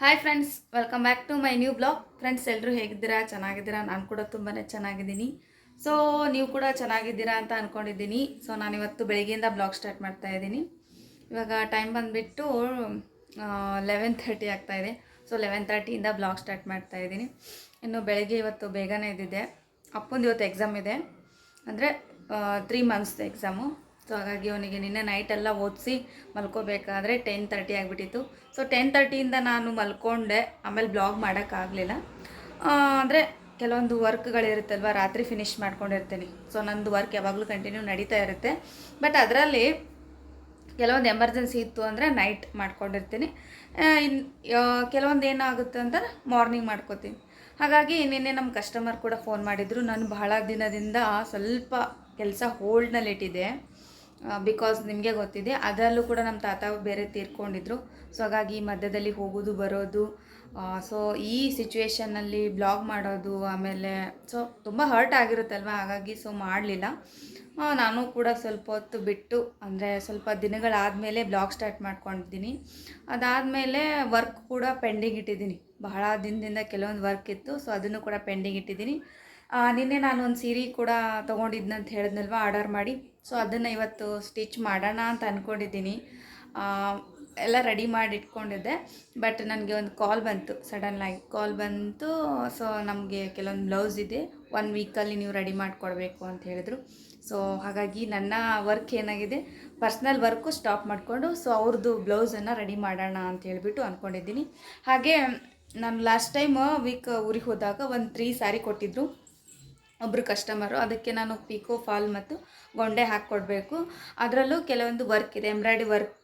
Hi friends welcome back to my new blog friends ಎಲ್ಲರೂ ಹೇಗಿದ್ದೀರಾ? ಚೆನ್ನಾಗಿದ್ದೀರಾ? ನಾನು ಕೂಡ ತುಂಬಾ ಚೆನ್ನಾಗಿದ್ದೀನಿ. ಸೊ ನೀವು ಕೂಡ ಚೆನ್ನಾಗಿದ್ದೀರಾ ಅಂತ ಅಂದ್ಕೊಂಡಿದ್ದೀನಿ ಸೊ ನಾನು ಇವತ್ತು ಬೆಳಿಗ್ಗೆಯಿಂದ ಬ್ಲಾಗ್ ಸ್ಟಾರ್ಟ್ ಮಾಡ್ತಾ ಇದ್ದೀನಿ. ಇವಾಗ ಟೈಮ್ ಬಂದುಬಿಟ್ಟು ಲೆವೆನ್ ತರ್ಟಿ ಆಗ್ತಾಯಿದೆ ಸೊ ಲೆವೆನ್ ತರ್ಟಿಯಿಂದ ಬ್ಲಾಗ್ ಸ್ಟಾರ್ಟ್ ಮಾಡ್ತಾ ಇದ್ದೀನಿ. ಇನ್ನು ಬೆಳಗ್ಗೆ ಇವತ್ತು ಬೇಗನೆ ಇದ್ದಿದ್ದೆ ಅಪ್ಪಂದು ಇವತ್ತು ಎಕ್ಸಾಮ್ ಇದೆ. ಅಂದರೆ ತ್ರೀ ಮಂತ್ಸ್ದು ಎಕ್ಸಾಮು ಸೊ ಹಾಗಾಗಿ ಅವನಿಗೆ ನಿನ್ನೆ ನೈಟೆಲ್ಲ ಓದಿಸಿ ಮಲ್ಕೋಬೇಕಾದ್ರೆ ಟೆನ್ ತರ್ಟಿ ಆಗಿಬಿಟ್ಟಿತ್ತು. ಸೊ ಟೆನ್ ತರ್ಟಿಯಿಂದ ನಾನು ಮಲ್ಕೊಂಡೆ. ಆಮೇಲೆ ಬ್ಲಾಗ್ ಮಾಡೋಕ್ಕಾಗಲಿಲ್ಲ ಅಂದರೆ ಕೆಲವೊಂದು ವರ್ಕ್ಗಳಿರುತ್ತಲ್ವ, ರಾತ್ರಿ ಫಿನಿಷ್ ಮಾಡ್ಕೊಂಡಿರ್ತೀನಿ. ಸೊ ನಂದು ವರ್ಕ್ ಯಾವಾಗಲೂ ಕಂಟಿನ್ಯೂ ನಡೀತಾ ಇರುತ್ತೆ. ಬಟ್ ಅದರಲ್ಲಿ ಕೆಲವೊಂದು ಎಮರ್ಜೆನ್ಸಿ ಇತ್ತು ಅಂದರೆ ನೈಟ್ ಮಾಡ್ಕೊಂಡಿರ್ತೀನಿ. ಇನ್ನು ಕೆಲವೊಂದು ಏನಾಗುತ್ತೆ ಅಂತ ಮಾರ್ನಿಂಗ್ ಮಾಡ್ಕೋತೀನಿ. ಹಾಗಾಗಿ ನಿನ್ನೆ ನಮ್ಮ ಕಸ್ಟಮರ್ ಕೂಡ ಫೋನ್ ಮಾಡಿದರು. ನಾನು ಬಹಳ ದಿನದಿಂದ ಸ್ವಲ್ಪ ಕೆಲಸ ಹೋಲ್ಡ್ನಲ್ಲಿ ಇಟ್ಟಿದ್ದೆ ಬಿಕಾಸ್ ನಿಮಗೆ ಗೊತ್ತಿದೆ, ಅದರಲ್ಲೂ ಕೂಡ ನಮ್ಮ ತಾತ ಬೇರೆ ತೀರ್ಕೊಂಡಿದ್ರು. ಸೊ ಹಾಗಾಗಿ ಮಧ್ಯದಲ್ಲಿ ಹೋಗೋದು, ಬರೋದು ಸೊ ಈ ಸಿಚುವೇಷನ್ನಲ್ಲಿ ಬ್ಲಾಗ್ ಮಾಡೋದು, ಆಮೇಲೆ ಸೊ ತುಂಬ ಹರ್ಟ್ ಆಗಿರುತ್ತಲ್ವ? ಹಾಗಾಗಿ ಸೊ ಮಾಡಲಿಲ್ಲ. ನಾನು ಕೂಡ ಸ್ವಲ್ಪ ಹೊತ್ತು ಬಿಟ್ಟು, ಅಂದರೆ ಸ್ವಲ್ಪ ದಿನಗಳಾದಮೇಲೆ ಬ್ಲಾಗ್ ಸ್ಟಾರ್ಟ್ ಮಾಡ್ಕೊಂಡಿದ್ದೀನಿ. ಅದಾದಮೇಲೆ ವರ್ಕ್ ಕೂಡ ಪೆಂಡಿಂಗ್ ಇಟ್ಟಿದ್ದೀನಿ. ಬಹಳ ದಿನದಿಂದ ಕೆಲವೊಂದು ವರ್ಕ್ ಇತ್ತು ಸೊ ಅದನ್ನು ಕೂಡ ಪೆಂಡಿಂಗ್ ಇಟ್ಟಿದ್ದೀನಿ. ನಿನ್ನೆ ನಾನು ಒಂದು ಸೀರೆ ಕೂಡ ತೊಗೊಂಡಿದ್ನಂತ ಹೇಳಿದ್ನಲ್ವ, ಆರ್ಡರ್ ಮಾಡಿ. ಸೊ ಅದನ್ನು ಇವತ್ತು ಸ್ಟಿಚ್ ಮಾಡೋಣ ಅಂತ ಅಂದ್ಕೊಂಡಿದ್ದೀನಿ ಎಲ್ಲ ರೆಡಿ ಮಾಡಿ ಇಟ್ಕೊಂಡಿದ್ದೆ ಬಟ್ ನನಗೆ ಒಂದು ಕಾಲ್ ಬಂತು ಸಡನ್ನಾಗಿ ಕಾಲ್ ಬಂತು. ಸೊ ನಮಗೆ ಕೆಲವೊಂದು ಬ್ಲೌಸ್ ಇದೆ, ಒನ್ ವೀಕಲ್ಲಿ ನೀವು ರೆಡಿ ಮಾಡಿಕೊಡ್ಬೇಕು ಅಂತ ಹೇಳಿದರು. ಸೊ ಹಾಗಾಗಿ ನನ್ನ ವರ್ಕ್ ಏನಾಗಿದೆ, ಪರ್ಸ್ನಲ್ ವರ್ಕು ಸ್ಟಾಪ್ ಮಾಡಿಕೊಂಡು ಸೊ ಅವ್ರದ್ದು ಬ್ಲೌಸನ್ನು ರೆಡಿ ಮಾಡೋಣ ಅಂತ ಹೇಳಿಬಿಟ್ಟು ಅಂದ್ಕೊಂಡಿದ್ದೀನಿ ಹಾಗೆ, ನಾನು ಲಾಸ್ಟ್ ಟೈಮ್ ವೀಕ್ ಊರಿಗೆ ಹೋದಾಗ ಒಂದು ತ್ರೀ ಸ್ಯಾರಿ ಕೊಟ್ಟಿದ್ದರು ಒಬ್ಬರು ಕಸ್ಟಮರು ಅದಕ್ಕೆ ನಾನು ಪಿಕೋ ಫಾಲ್ ಮತ್ತು ಗೊಂಡೆ ಹಾಕ್ಕೊಡ್ಬೇಕು. ಅದರಲ್ಲೂ ಕೆಲವೊಂದು ವರ್ಕ್ ಇದೆ ಎಂಬ್ರಾಯ್ಡ್ರಿ ವರ್ಕ್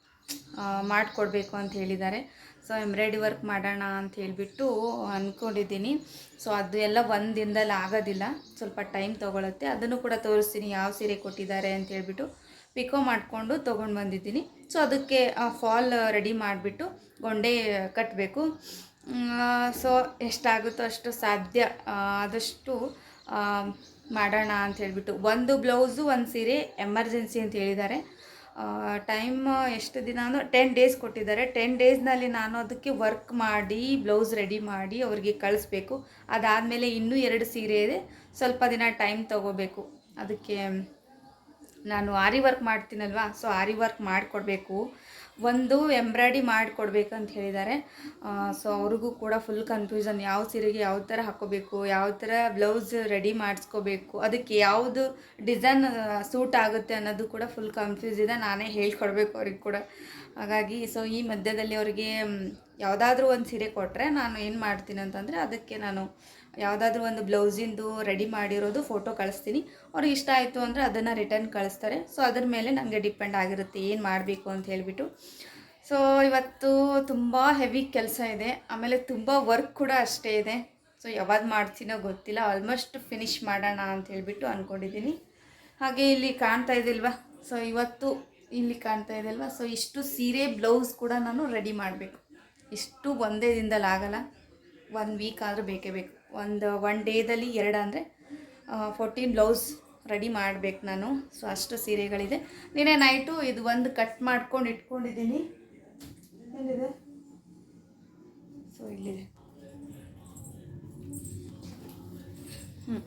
ಮಾಡಿಕೊಡ್ಬೇಕು ಅಂತ ಹೇಳಿದ್ದಾರೆ. ಸೊ ಎಂಬ್ರಾಯ್ಡ್ರಿ ವರ್ಕ್ ಮಾಡೋಣ ಅಂತ ಹೇಳಿಬಿಟ್ಟು ಅಂದ್ಕೊಂಡಿದ್ದೀನಿ ಸೊ ಅದು ಎಲ್ಲ ಒಂದು ದಿನದಲ್ಲಿ ಆಗೋದಿಲ್ಲ, ಸ್ವಲ್ಪ ಟೈಮ್ ತೊಗೊಳುತ್ತೆ. ಅದನ್ನು ಕೂಡ ತೋರಿಸ್ತೀನಿ, ಯಾವ ಸೀರೆ ಕೊಟ್ಟಿದ್ದಾರೆ ಅಂತ ಹೇಳಿಬಿಟ್ಟು ಪಿಕೋ ಮಾಡಿಕೊಂಡು ತೊಗೊಂಡು ಬಂದಿದ್ದೀನಿ. ಸೊ ಅದಕ್ಕೆ ಫಾಲ್ ರೆಡಿ ಮಾಡಿಬಿಟ್ಟು ಗೊಂಡೆ ಕಟ್ಟಬೇಕು ಸೊ ಎಷ್ಟಾಗುತ್ತೋ ಅಷ್ಟು ಸಾಧ್ಯ ಆದಷ್ಟು ಮಾಡೋಣ ಅಂತ ಹೇಳಿಬಿಟ್ಟು. ಒಂದು ಬ್ಲೌಸು, ಒಂದು ಸೀರೆ, ಎಮರ್ಜೆನ್ಸಿ ಅಂತ ಹೇಳಿದ್ದಾರೆ. ಟೈಮ್ ಎಷ್ಟು ದಿನ ಅಂದರೆ ಟೆನ್ ಡೇಸ್ ಕೊಟ್ಟಿದ್ದಾರೆ. ಟೆನ್ ಡೇಸ್ನಲ್ಲಿ ನಾನು ಅದಕ್ಕೆ ವರ್ಕ್ ಮಾಡಿ, ಬ್ಲೌಸ್ ರೆಡಿ ಮಾಡಿ ಅವರಿಗೆ ಕಳಿಸ್ಬೇಕು. ಅದಾದಮೇಲೆ ಇನ್ನೂ ಎರಡು ಸೀರೆ ಇದೆ. ಸ್ವಲ್ಪ ದಿನ ಟೈಮ್ ತೊಗೋಬೇಕು. ಅದಕ್ಕೆ ನಾನು ಆರಿ ವರ್ಕ್ ಮಾಡ್ತೀನಲ್ವಾ? ಸೊ, ಆರಿ ವರ್ಕ್ ಮಾಡಿಕೊಡ್ಬೇಕು. ಒಂದು ಎಂಬ್ರಾಯ್ಡಿ ಮಾಡಿಕೊಡ್ಬೇಕು ಅಂತ ಹೇಳಿದ್ದಾರೆ ಸೊ ಅವ್ರಿಗೂ ಕೂಡ ಫುಲ್ ಕನ್ಫ್ಯೂಷನ್ ಯಾವ ಸೀರೆಗೆ ಯಾವ ಥರ ಹಾಕೋಬೇಕು ಯಾವ ಥರ ಬ್ಲೌಸ್ ರೆಡಿ ಮಾಡಿಸ್ಕೋಬೇಕು, ಅದಕ್ಕೆ ಯಾವುದು ಡಿಸೈನ್ ಸೂಟ್ ಆಗುತ್ತೆ ಅನ್ನೋದು ಕೂಡ ಫುಲ್ ಕನ್ಫ್ಯೂಸ್ ಇದೆ. ನಾನೇ ಹೇಳ್ಕೊಡ್ಬೇಕು ಅವ್ರಿಗೆ ಕೂಡ. ಹಾಗಾಗಿ ಸೊ ಈ ಮಧ್ಯದಲ್ಲಿ ಅವರಿಗೆ ಯಾವುದಾದ್ರೂ ಒಂದು ಸೀರೆ ಕೊಟ್ಟರೆ ನಾನು ಏನು ಮಾಡ್ತೀನಿ ಅಂತಂದರೆ ಅದಕ್ಕೆ ನಾನು ಯಾವುದಾದ್ರೂ ಒಂದು ಬ್ಲೌಸಿಂದು ರೆಡಿ ಮಾಡಿರೋದು ಫೋಟೋ ಕಳಿಸ್ತೀನಿ. ಅವ್ರಿಗೆ ಇಷ್ಟ ಆಯಿತು ಅಂದರೆ ಅದನ್ನು ರಿಟರ್ನ್ ಕಳಿಸ್ತಾರೆ. ಸೊ ಅದ್ರ ಮೇಲೆ ನನಗೆ ಡಿಪೆಂಡ್ ಆಗಿರುತ್ತೆ ಏನು ಮಾಡಬೇಕು ಅಂತ ಹೇಳಿಬಿಟ್ಟು. ಸೊ ಇವತ್ತು ತುಂಬ ಹೆವಿ ಕೆಲಸ ಇದೆ. ಆಮೇಲೆ ತುಂಬ ವರ್ಕ್ ಕೂಡ ಅಷ್ಟೇ ಇದೆ. ಸೊ ಯಾವಾಗ ಮಾಡ್ತೀನೋ ಗೊತ್ತಿಲ್ಲ. ಆಲ್ಮೋಸ್ಟ್ ಫಿನಿಶ್ ಮಾಡೋಣ ಅಂತ ಹೇಳಿಬಿಟ್ಟು ಅಂದ್ಕೊಂಡಿದ್ದೀನಿ ಹಾಗೆ ಇಲ್ಲಿ ಕಾಣ್ತಾ ಇದ್ದಿಲ್ವ ಸೊ ಇವತ್ತು ಇಲ್ಲಿ ಕಾಣ್ತಾ ಇದ್ದಿಲ್ವ ಸೊ ಇಷ್ಟು ಸೀರೆ ಬ್ಲೌಸ್ ಕೂಡ ನಾನು ರೆಡಿ ಮಾಡಬೇಕು. ಇಷ್ಟು ಒಂದೇ ದಿನದಲ್ಲಿ ಆಗಲ್ಲ. ಒನ್ ವೀಕ್ ಆದರೂ ಬೇಕೇ ಬೇಕು. ಒಂದು ಒನ್ ಡೇದಲ್ಲಿ ಎರಡು ಅಂದರೆ ಫೋರ್ಟೀನ್ ಬ್ಲೌಸ್ ರೆಡಿ ಮಾಡಬೇಕು ನಾನು. ಸೊ ಅಷ್ಟು ಸೀರೆಗಳಿದೆ. ನಿನ್ನೆ ನೈಟು ಇದು ಒಂದು ಕಟ್ ಮಾಡ್ಕೊಂಡು ಇಟ್ಕೊಂಡಿದ್ದೀನಿ. ಎಲ್ಲಿದೆ? ಸೊ ಇಲ್ಲಿದೆ. ಹ್ಞೂ